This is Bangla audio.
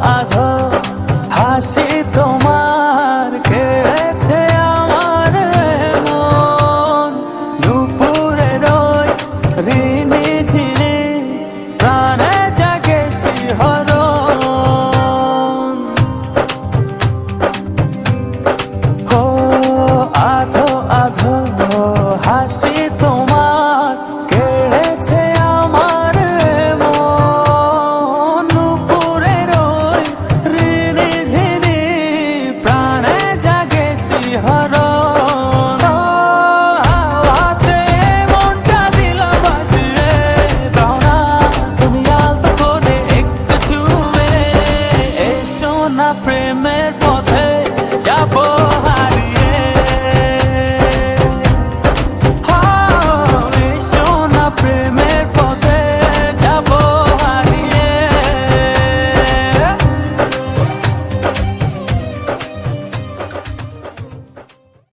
adam. প্রেমের পথে যাব।